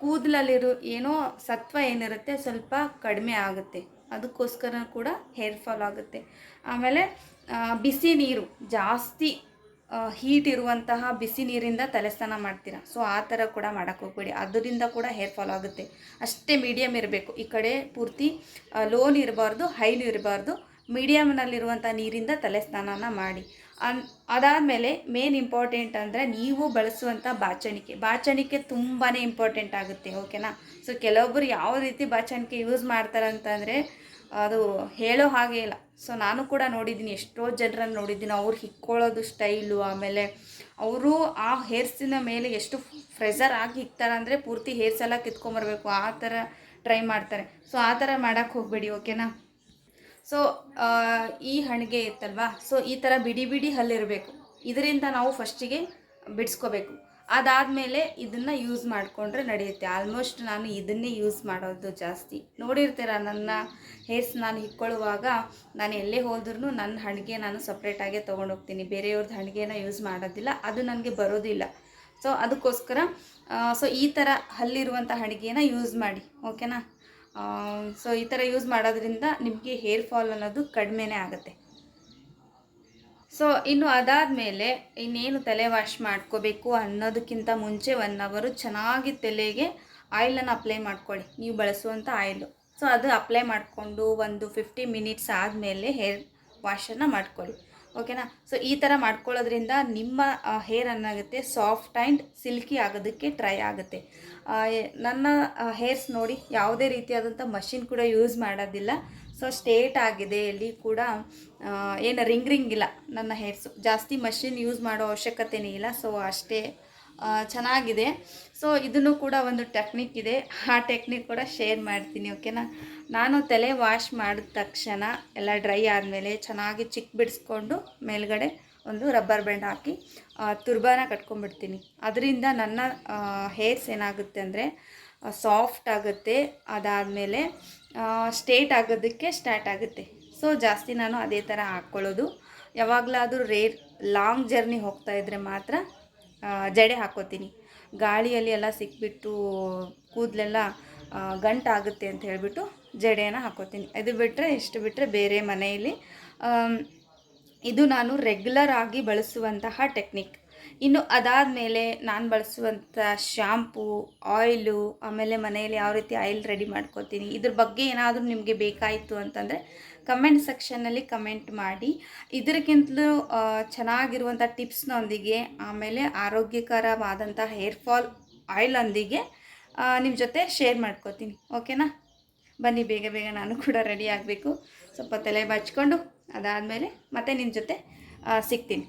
ಕೂದಲಲ್ಲಿರೋ ಏನೋ ಸತ್ವ ಏನಿರುತ್ತೆ ಸ್ವಲ್ಪ ಕಡಿಮೆ ಆಗುತ್ತೆ. ಅದಕ್ಕೋಸ್ಕರ ಕೂಡ ಹೇರ್ ಫಾಲ್ ಆಗುತ್ತೆ. ಆಮೇಲೆ ಬಿಸಿ ನೀರು ಜಾಸ್ತಿ ಹೀಟ್ ಇರುವಂತಹ ಬಿಸಿ ನೀರಿಂದ ತಲೆ ಸ್ನಾನ ಮಾಡ್ತೀರಾ. ಸೊ ಆ ಥರ ಕೂಡ ಮಾಡೋಕ್ಕೆ ಹೋಗ್ಬೇಡಿ. ಅದರಿಂದ ಕೂಡ ಹೇರ್ ಫಾಲ್ ಆಗುತ್ತೆ. ಅಷ್ಟೇ ಮೀಡಿಯಮ್ ಇರಬೇಕು. ಈ ಕಡೆ ಪೂರ್ತಿ ಲೋನ್ ಇರಬಾರ್ದು ಹೈಲು ಇರಬಾರ್ದು. ಮೀಡಿಯಮ್ನಲ್ಲಿರುವಂಥ ನೀರಿಂದ ತಲೆ ಸ್ನಾನನ ಮಾಡಿ. ಅನ್, ಅದಾದಮೇಲೆ ಮೇನ್ ಇಂಪಾರ್ಟೆಂಟ್ ಅಂದರೆ ನೀವು ಬಳಸುವಂಥ ಬಾಚಣಿಕೆ. ಬಾಚಣಿಕೆ ತುಂಬಾ ಇಂಪಾರ್ಟೆಂಟ್ ಆಗುತ್ತೆ ಓಕೆನಾ ಸೊ ಕೆಲವೊಬ್ಬರು ಯಾವ ರೀತಿ ಬಾಚಣಿಕೆ ಯೂಸ್ ಮಾಡ್ತಾರೆ ಅಂತಂದರೆ ಅದು ಹೇಳೋ ಹಾಗೆ ಇಲ್ಲ. ಸೊ ನಾನು ಕೂಡ ನೋಡಿದ್ದೀನಿ, ಎಷ್ಟೋ ಜನರನ್ನು ನೋಡಿದ್ದೀನಿ, ಅವ್ರು ಹಿಕ್ಕೊಳ್ಳೋದು ಸ್ಟೈಲು ಆಮೇಲೆ ಅವರು ಆ ಹೇರ್ಸಿನ ಮೇಲೆ ಎಷ್ಟು ಫ್ರೆಝರ್ ಆಗಿ ಹಿಕ್ತಾರೆ ಅಂದರೆ ಪೂರ್ತಿ ಹೇರ್ಸ್ ಎಲ್ಲ ಕಿತ್ಕೊಂಬರ್ಬೇಕು, ಆ ಥರ ಟ್ರೈ ಮಾಡ್ತಾರೆ. ಸೊ ಆ ಥರ ಮಾಡೋಕ್ಕೆ ಹೋಗಬೇಡಿ ಓಕೆನಾ ಸೊ ಈ ಹಣಿಗೆ ಇತ್ತಲ್ವಾ? ಸೊ ಈ ಥರ ಬಿಡಿ ಬಿಡಿ ಹಲ್ಲಿರಬೇಕು. ಇದರಿಂದ ನಾವು ಫಸ್ಟಿಗೆ ಬಿಡಿಸ್ಕೋಬೇಕು. ಅದಾದಮೇಲೆ ಇದನ್ನು ಯೂಸ್ ಮಾಡಿಕೊಂಡ್ರೆ ನಡೆಯುತ್ತೆ. ಆಲ್ಮೋಸ್ಟ್ ನಾನು ಇದನ್ನೇ ಯೂಸ್ ಮಾಡೋದು ಜಾಸ್ತಿ. ನೋಡಿರ್ತೀರ ನನ್ನ ಹೇರ್ಸ್ ನಾನು ಹಿಕ್ಕೊಳ್ಳುವಾಗ ನಾನು ಎಲ್ಲೇ ಹೋದ್ರೂ ನನ್ನ ಹಣಿಗೆ ನಾನು ಸಪ್ರೇಟಾಗೆ ತೊಗೊಂಡೋಗ್ತೀನಿ. ಬೇರೆಯವ್ರದ್ದು ಹಣಿಗೆನ ಯೂಸ್ ಮಾಡೋದಿಲ್ಲ. ಅದು ನನಗೆ ಬರೋದಿಲ್ಲ. ಸೊ ಅದಕ್ಕೋಸ್ಕರ ಸೊ ಈ ಥರ ಹಲ್ಲಿರುವಂಥ ಹಣಿಗೆನ ಯೂಸ್ ಮಾಡಿ. ಓಕೆನಾ ಸೊ ಈ ಥರ ಯೂಸ್ ಮಾಡೋದ್ರಿಂದ ನಿಮಗೆ ಹೇರ್ ಫಾಲ್ ಅನ್ನೋದು ಕಡಿಮೆನೇ ಆಗುತ್ತೆ. ಸೊ ಇನ್ನು ಅದಾದಮೇಲೆ ಇನ್ನೇನು ತಲೆ ವಾಶ್ ಮಾಡ್ಕೋಬೇಕು ಅನ್ನೋದಕ್ಕಿಂತ ಮುಂಚೆ ಒನ್ ಅವರು ಚೆನ್ನಾಗಿ ತಲೆಗೆ ಆಯಿಲನ್ನು ಅಪ್ಲೈ ಮಾಡ್ಕೊಳ್ಳಿ. ನೀವು ಬಳಸುವಂಥ ಆಯಿಲು ಸೊ ಅದು ಅಪ್ಲೈ ಮಾಡಿಕೊಂಡು ಒಂದು ಫಿಫ್ಟಿ ಮಿನಿಟ್ಸ್ ಆದಮೇಲೆ ಹೇರ್ ವಾಶನ್ನು ಮಾಡ್ಕೊಳ್ಳಿ. ಓಕೆನಾ? ಸೊ ಈ ಥರ ಮಾಡ್ಕೊಳ್ಳೋದ್ರಿಂದ ನಿಮ್ಮ ಹೇರ್ ಅನ್ನಾಗುತ್ತೆ ಸಾಫ್ಟ್ ಆ್ಯಂಡ್ ಸಿಲ್ಕಿ ಆಗೋದಕ್ಕೆ ಟ್ರೈ ಆಗುತ್ತೆ. ನನ್ನ ಹೇರ್ಸ್ ನೋಡಿ ಯಾವುದೇ ರೀತಿಯಾದಂಥ ಮಷಿನ್ ಕೂಡ ಯೂಸ್ ಮಾಡೋದಿಲ್ಲ. ಸೊ ಸ್ಟೇಟ್ ಆಗಿದೆ ಇಲ್ಲಿ ಕೂಡ ಏನು ರಿಂಗ್ ರಿಂಗ್ ಇಲ್ಲ ನನ್ನ ಹೇರ್ಸು ಜಾಸ್ತಿ ಮಷಿನ್ ಯೂಸ್ ಮಾಡೋ ಅವಶ್ಯಕತೆನೇ ಇಲ್ಲ. ಸೊ ಅಷ್ಟೇ ಚೆನ್ನಾಗಿದೆ. ಸೊ ಇದನ್ನು ಕೂಡ ಒಂದು ಟೆಕ್ನಿಕ್ ಇದೆ. ಆ ಟೆಕ್ನಿಕ್ ಕೂಡ ಶೇರ್ ಮಾಡ್ತೀನಿ, ಓಕೆನಾ? ನಾನು ತಲೆ ವಾಶ್ ಮಾಡಿದ ತಕ್ಷಣ ಎಲ್ಲ ಡ್ರೈ ಆದಮೇಲೆ ಚೆನ್ನಾಗಿ ಚಿಕ್ಕ ಬಿಡಿಸ್ಕೊಂಡು ಮೇಲ್ಗಡೆ ಒಂದು ರಬ್ಬರ್ ಬ್ಯಾಂಡ್ ಹಾಕಿ ತುರ್ಬಾನ ಕಟ್ಕೊಂಡ್ಬಿಡ್ತೀನಿ. ಅದರಿಂದ ನನ್ನ ಹೇರ್ಸ್ ಏನಾಗುತ್ತೆ ಅಂದರೆ ಸಾಫ್ಟ್ ಆಗುತ್ತೆ. ಅದಾದಮೇಲೆ ಸ್ಟೇಟ್ ಆಗೋದಕ್ಕೆ ಸ್ಟಾರ್ಟ್ ಆಗುತ್ತೆ. ಸೊ ಜಾಸ್ತಿ ನಾನು ಅದೇ ಥರ ಹಾಕ್ಕೊಳ್ಳೋದು ಯಾವಾಗಲಾದರೂ ರೇರ್ ಲಾಂಗ್ ಜರ್ನಿ ಹೋಗ್ತಾ ಇದ್ದರೆ ಮಾತ್ರ ಜಡೆ ಹಾಕೋತೀನಿ ಗಾಳಿಯಲ್ಲಿ ಎಲ್ಲ ಸಿಕ್ಬಿಟ್ಟು ಕೂದಲೆಲ್ಲ ಗಂಟಾಗುತ್ತೆ ಅಂತ ಹೇಳಿಬಿಟ್ಟು ಜಡೆಯನ್ನು ಹಾಕೋತೀನಿ. ಇದು ಬಿಟ್ಟರೆ ಇಷ್ಟು ಬಿಟ್ಟರೆ ಬೇರೆ ಮನೆಯಲ್ಲಿ ಇದು ನಾನು ರೆಗ್ಯುಲರ್ ಆಗಿ ಬಳಸುವಂತಹ ಟೆಕ್ನಿಕ್ ಇನ್ನು ಅದಾದ ಮೇಲೆ ನಾನು ಬಳಸುವಂಥ ಶ್ಯಾಂಪೂ ಆಯಿಲು ಆಮೇಲೆ ಮನೆಯಲ್ಲಿ ಯಾವ ರೀತಿ ಆಯಿಲ್ ರೆಡಿ ಮಾಡ್ಕೋತೀನಿ, ಇದ್ರ ಬಗ್ಗೆ ಏನಾದರೂ ನಿಮಗೆ ಬೇಕಾಯಿತು ಅಂತಂದರೆ ಕಮೆಂಟ್ ಸೆಕ್ಷನ್ನಲ್ಲಿ ಕಮೆಂಟ್ ಮಾಡಿ. ಇದಕ್ಕಿಂತಲೂ ಚೆನ್ನಾಗಿರುವಂಥ ಟಿಪ್ಸ್ನೊಂದಿಗೆ ಆಮೇಲೆ ಆರೋಗ್ಯಕರವಾದಂಥ ಹೇರ್ ಫಾಲ್ ಆಯಿಲೊಂದಿಗೆ ನಿಮ್ಮ ಜೊತೆ ಶೇರ್ ಮಾಡ್ಕೋತೀನಿ. ಓಕೆನಾ ಬನ್ನಿ, ಬೇಗ ಬೇಗ ನಾನು ಕೂಡ ರೆಡಿ ಆಗಬೇಕು. ಸ್ವಲ್ಪ ತಲೆ ಬಚ್ಕೊಂಡು ಅದಾದಮೇಲೆ ಮತ್ತೆ ನಿಮ್ಮ ಜೊತೆ ಸಿಗ್ತೀನಿ.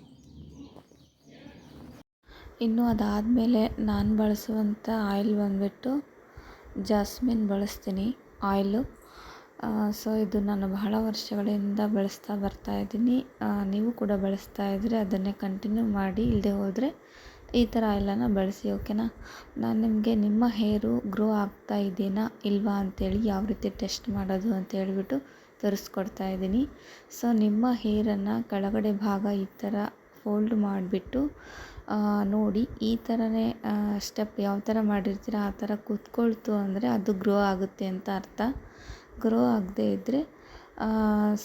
ಇನ್ನು ಅದಾದಮೇಲೆ ನಾನು ಬಳಸುವಂಥ ಆಯಿಲ್ ಬಂದುಬಿಟ್ಟು ಜಾಸ್ಮಿನ್ ಬಳಸ್ತೀನಿ ಆಯಿಲು ಸೊ ಇದು ನಾನು ಬಹಳ ವರ್ಷಗಳಿಂದ ಬಳಸ್ತಾ ಬರ್ತಾ ಇದ್ದೀನಿ. ನೀವು ಕೂಡ ಬಳಸ್ತಾ ಇದ್ದರೆ ಅದನ್ನೇ ಕಂಟಿನ್ಯೂ ಮಾಡಿ ಇಲ್ಲದೆ ಹೋದರೆ ಈ ಥರ ಎಲ್ಲನೂ ಬಳಸಿ, ಓಕೆನಾ? ನಾನು ನಿಮಗೆ ನಿಮ್ಮ ಹೇರು ಗ್ರೋ ಆಗ್ತಾ ಇದೆಯಾ ಇಲ್ವಾ ಅಂತೇಳಿ ಯಾವ ರೀತಿ ಟೆಸ್ಟ್ ಮಾಡೋದು ಅಂತ ಹೇಳಿಬಿಟ್ಟು ತೋರಿಸ್ಕೊಡ್ತಾ ಇದ್ದೀನಿ. ಸೊ, ನಿಮ್ಮ ಹೇರನ್ನು ಕೆಳಗಡೆ ಭಾಗ ಈ ಥರ ಫೋಲ್ಡ್ ಮಾಡಿಬಿಟ್ಟು ನೋಡಿ ಈ ಥರನೇ ಸ್ಟೆಪ್ ಯಾವ ಥರ ಮಾಡಿರ್ತೀರ ಆ ಥರ ಕೂತ್ಕೊಳ್ತು ಅಂದರೆ ಅದು ಗ್ರೋ ಆಗುತ್ತೆ ಅಂತ ಅರ್ಥ. ಗ್ರೋ ಆಗದೇ ಇದ್ದರೆ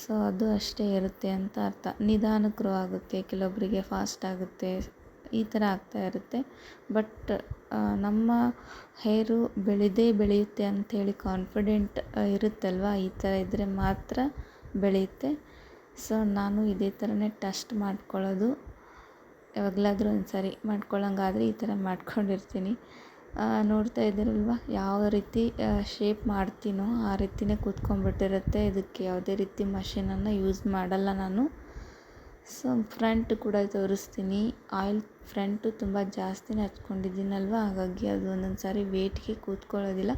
ಸೊ ಅದು ಅಷ್ಟೇ ಇರುತ್ತೆ ಅಂತ ಅರ್ಥ. ನಿಧಾನಕ್ಕೆ ಗ್ರೋ ಆಗುತ್ತೆ, ಕೆಲವೊಬ್ಬರಿಗೆ ಫಾಸ್ಟ್ ಆಗುತ್ತೆ ಈ ಥರ ಆಗ್ತಾ ಇರುತ್ತೆ. ಬಟ್ ನಮ್ಮ ಹೇರು ಬೆಳೆದೇ ಬೆಳೆಯುತ್ತೆ ಅಂಥೇಳಿ ಕಾನ್ಫಿಡೆಂಟ್ ಇರುತ್ತಲ್ವ? ಈ ಥರ ಇದ್ದರೆ ಮಾತ್ರ ಬೆಳೆಯುತ್ತೆ. ಸೊ ನಾನು ಇದೇ ಥರನೇ ಟೆಸ್ಟ್ ಮಾಡ್ಕೊಳ್ಳೋದು. ಯಾವಾಗಲಾದರೂ ಒಂದು ಸಾರಿ ಮಾಡ್ಕೊಳ್ಳೋಂಗಾದರೆ ಈ ಥರ ಮಾಡ್ಕೊಂಡಿರ್ತೀನಿ. ನೋಡ್ತಾ ಇದ್ದೀರಲ್ವ? ಯಾವ ರೀತಿ ಶೇಪ್ ಮಾಡ್ತೀನೋ ಆ ರೀತಿನೇ ಕೂತ್ಕೊಂಡ್ಬಿಟ್ಟಿರುತ್ತೆ. ಇದಕ್ಕೆ ಯಾವುದೇ ರೀತಿ ಮಷೀನನ್ನು ಯೂಸ್ ಮಾಡಲ್ಲ ನಾನು. ಸೊ ಫ್ರಂಟ್ ಕೂಡ ತೋರಿಸ್ತೀನಿ. ಆಯಿಲ್ ಫ್ರಂಟು ತುಂಬ ಜಾಸ್ತಿನೇ ಹಚ್ಕೊಂಡಿದ್ದೀನಲ್ವ? ಹಾಗಾಗಿ ಅದು ಒಂದೊಂದು ಸಾರಿ ವೇಟ್ಗೆ ಕೂತ್ಕೊಳ್ಳೋದಿಲ್ಲ.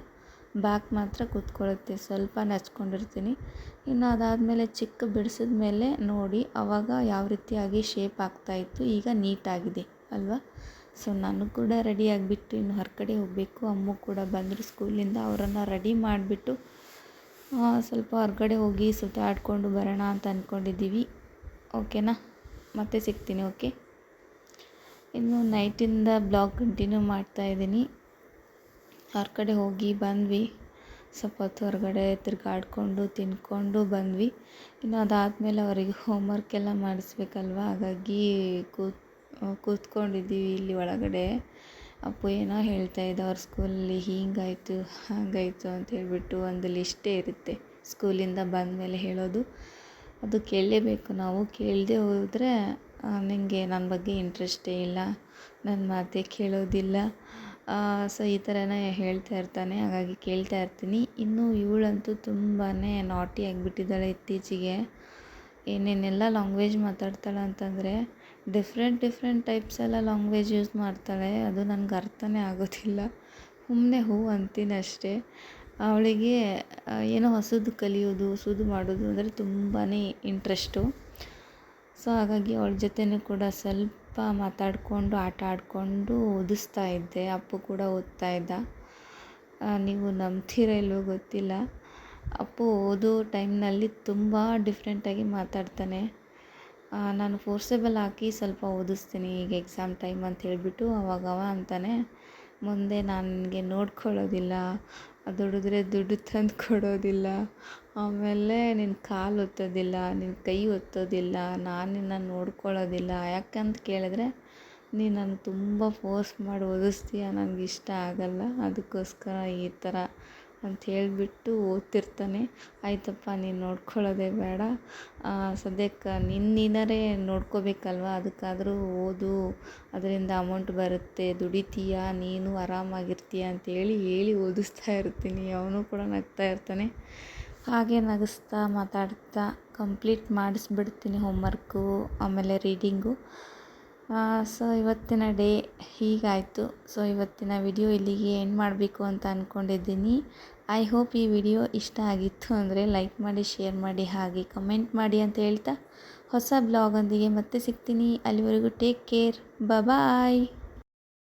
ಬ್ಯಾಕ್ ಮಾತ್ರ ಕೂತ್ಕೊಳ್ಳುತ್ತೆ. ಸ್ವಲ್ಪ ಹಚ್ಕೊಂಡಿರ್ತೀನಿ. ಇನ್ನು ಅದಾದಮೇಲೆ ಚಿಕ್ಕ ಬಿಡಿಸಿದ ಮೇಲೆ ನೋಡಿ, ಅವಾಗ ಯಾವ ರೀತಿಯಾಗಿ ಶೇಪ್ ಆಗ್ತಾಯಿತ್ತು ಈಗ ನೀಟಾಗಿದೆ ಅಲ್ವಾ? ಸೊ ನಾನು ಕೂಡ ರೆಡಿ ಆಗಿಬಿಟ್ಟು ಇನ್ನು ಹೊರಗಡೆ ಹೋಗಬೇಕು. ಅಮ್ಮ ಕೂಡ ಬಂದರು ಸ್ಕೂಲಿಂದ, ಅವರನ್ನು ರೆಡಿ ಮಾಡಿಬಿಟ್ಟು ಸ್ವಲ್ಪ ಹೊರಗಡೆ ಹೋಗಿ ಸುತ್ತಾಡಿಕೊಂಡು ಬರೋಣ ಅಂತ ಅಂದ್ಕೊಂಡಿದ್ದೀವಿ ಓಕೆನಾ? ಮತ್ತೆ ಸಿಗ್ತೀನಿ, ಓಕೆ? ಇನ್ನು ನೈಟಿಂದ ಬ್ಲಾಗ್ ಕಂಟಿನ್ಯೂ ಮಾಡ್ತಾ ಮಾಡ್ತಾಯಿದ್ದೀನಿ ಹೊರಗಡೆ ಹೋಗಿ ಬಂದ್ವಿ. ಸ್ವಲ್ಪ ಹೊತ್ತು ಹೊರಗಡೆ ತಿರುಗಾಡ್ಕೊಂಡು ತಿನ್ಕೊಂಡು ಬಂದ್ವಿ. ಇನ್ನು ಅದಾದಮೇಲೆ ಅವರಿಗೆ ಹೋಮ್ವರ್ಕ್ ಎಲ್ಲ ಮಾಡಿಸ್ಬೇಕಲ್ವ? ಹಾಗಾಗಿ ಕೂತ್, ಕೂತ್ಕೊಂಡಿದ್ದೀವಿ ಇಲ್ಲಿ ಒಳಗಡೆ. ಅಪ್ಪು ಏನೋ ಹೇಳ್ತಾ ಇದ್ದ, ಅವ್ರ ಸ್ಕೂಲಲ್ಲಿ ಹೀಗಾಯಿತು, ಹಾಗಾಯಿತು ಅಂತ ಹೇಳ್ಬಿಟ್ಟು ಒಂದು ಲಿಸ್ಟೇ ಇರುತ್ತೆ. ಸ್ಕೂಲಿಂದ ಬಂದಮೇಲೆ ಹೇಳೋದು. ಅದು ಕೇಳಲೇಬೇಕು. ನಾವು ಕೇಳದೇ ಹೋದರೆ ನನಗೆ ನನ್ನ ಬಗ್ಗೆ ಇಂಟ್ರೆಸ್ಟೇ ಇಲ್ಲ ನನ್ನ ಮಾತೇ ಕೇಳೋದಿಲ್ಲ. ಸೊ ಈ ಥರನೇ ಹೇಳ್ತಾ ಇರ್ತಾನೆ. ಹಾಗಾಗಿ ಕೇಳ್ತಾ ಇರ್ತೀನಿ. ಇನ್ನು ಇವಳಂತೂ ತುಂಬಾ ನಾಟಿ ಆಗಿಬಿಟ್ಟಿದ್ದಾಳೆ ಇತ್ತೀಚೆಗೆ. ಏನೇನೆಲ್ಲ ಲ್ಯಾಂಗ್ವೇಜ್ ಮಾತಾಡ್ತಾಳೆ ಅಂತಂದರೆ ಡಿಫ್ರೆಂಟ್ ಡಿಫ್ರೆಂಟ್ ಟೈಪ್ಸ್ ಎಲ್ಲ ಲಾಂಗ್ವೇಜ್ ಯೂಸ್ ಮಾಡ್ತಾಳೆ. ಅದು ನನಗೆ ಅರ್ಥನೇ ಆಗೋದಿಲ್ಲ. ಸುಮ್ಮನೆ ಹೂ ಅಂತೀನಿ ಅಷ್ಟೇ. ಅವಳಿಗೆ ಏನೋ ಹೊಸದು ಕಲಿಯೋದು, ಹೊಸದು ಮಾಡೋದು ಅಂದರೆ ತುಂಬಾ ಇಂಟ್ರೆಸ್ಟು ಸೊ ಹಾಗಾಗಿ ಅವಳ ಜೊತೆನೂ ಕೂಡ ಸ್ವಲ್ಪ ಮಾತಾಡಿಕೊಂಡು, ಆಟ ಆಡಿಕೊಂಡು ಓದಿಸ್ತಾ ಇದ್ದೆ. ಅಪ್ಪು ಕೂಡ ಓದ್ತಾ ಇದ್ದ. ನೀವು ನಂಬ್ತೀರ ಇಲ್ವೋ ಗೊತ್ತಿಲ್ಲ. ಅಪ್ಪು ಓದೋ ಟೈಮ್ನಲ್ಲಿ ತುಂಬ ಡಿಫ್ರೆಂಟಾಗಿ ಮಾತಾಡ್ತಾನೆ. ನಾನು ಫೋರ್ಸೇಬಲ್ ಹಾಕಿ ಸ್ವಲ್ಪ ಓದಿಸ್ತೀನಿ, ಈಗ ಎಕ್ಸಾಮ್ ಟೈಮ್ ಅಂತ ಹೇಳಿಬಿಟ್ಟು, ಅವಾಗವ ಅಂತಾನೆ. ಮುಂದೆ ನನಗೆ ನೋಡ್ಕೊಳ್ಳೋದಿಲ್ಲ. ದುಡಿದ್ರೆ ದುಡ್ಡು ತಂದು ಕೊಡೋದಿಲ್ಲ. ಆಮೇಲೆ ನಿನ್ನ ಕಾಲು ಒತ್ತೋದಿಲ್ಲ ನಿನ್ನ ಕೈ ಒತ್ತೋದಿಲ್ಲ, ನಾನು ನಿನ್ನ ನೋಡ್ಕೊಳ್ಳೋದಿಲ್ಲ. ಯಾಕಂತ ಕೇಳಿದ್ರೆ, ನೀನು ನನ್ನ ತುಂಬ ಫೋರ್ಸ್ ಮಾಡಿ ಓದಿಸ್ತೀಯ ನನಗಿಷ್ಟ ಆಗಲ್ಲ. ಅದಕ್ಕೋಸ್ಕರ ಈ ಥರ ಅಂತ ಹೇಳಿಬಿಟ್ಟು ಓದ್ತಿರ್ತಾನೆ. ಆಯಿತಪ್ಪ, ನೀನು ನೋಡ್ಕೊಳ್ಳೋದೇ ಬೇಡ. ಸದ್ಯಕ್ಕೆ ನಿನ್ನ ನೀನಾರೇ ನೋಡ್ಕೋಬೇಕಲ್ವ? ಅದಕ್ಕಾದರೂ ಓದು. ಅದರಿಂದ ಅಮೌಂಟ್ ಬರುತ್ತೆ. ದುಡಿತೀಯ? ನೀನು ಆರಾಮಾಗಿರ್ತೀಯ? ಅಂತೇಳಿ ಹೇಳಿ ಓದಿಸ್ತಾ ಇರ್ತೀನಿ. ಅವನು ಕೂಡ ನಗ್ತಾ ಇರ್ತಾನೆ. ಹಾಗೆ ನಗಿಸ್ತಾ ಮಾತಾಡ್ತಾ ಕಂಪ್ಲೀಟ್ ಮಾಡಿಸ್ಬಿಡ್ತೀನಿ ಹೋಮ್ವರ್ಕು ಆಮೇಲೆ ರೀಡಿಂಗು ಸೊ ಇವತ್ತಿನ ಡೇ ಹೀಗಾಯಿತು. ಸೊ ಇವತ್ತಿನ ವಿಡಿಯೋ ಇಲ್ಲಿಗೆ ಎಂಡ್ ಮಾಡಬೇಕು ಅಂತ ಅಂದ್ಕೊಂಡಿದ್ದೀನಿ ಐ ಹೋಪ್ ಈ ವಿಡಿಯೋ ಇಷ್ಟ ಆಗಿತ್ತು ಅಂದರೆ ಲೈಕ್ ಮಾಡಿ ಶೇರ್ ಮಾಡಿ, ಹಾಗೆ ಕಮೆಂಟ್ ಮಾಡಿ ಅಂತ ಹೇಳ್ತಾ ಹೊಸ ಬ್ಲಾಗೊಂದಿಗೆ ಮತ್ತೆ ಸಿಗ್ತೀನಿ. ಅಲ್ಲಿವರೆಗೂ ಟೇಕ್ ಕೇರ್ ಬಾಯ್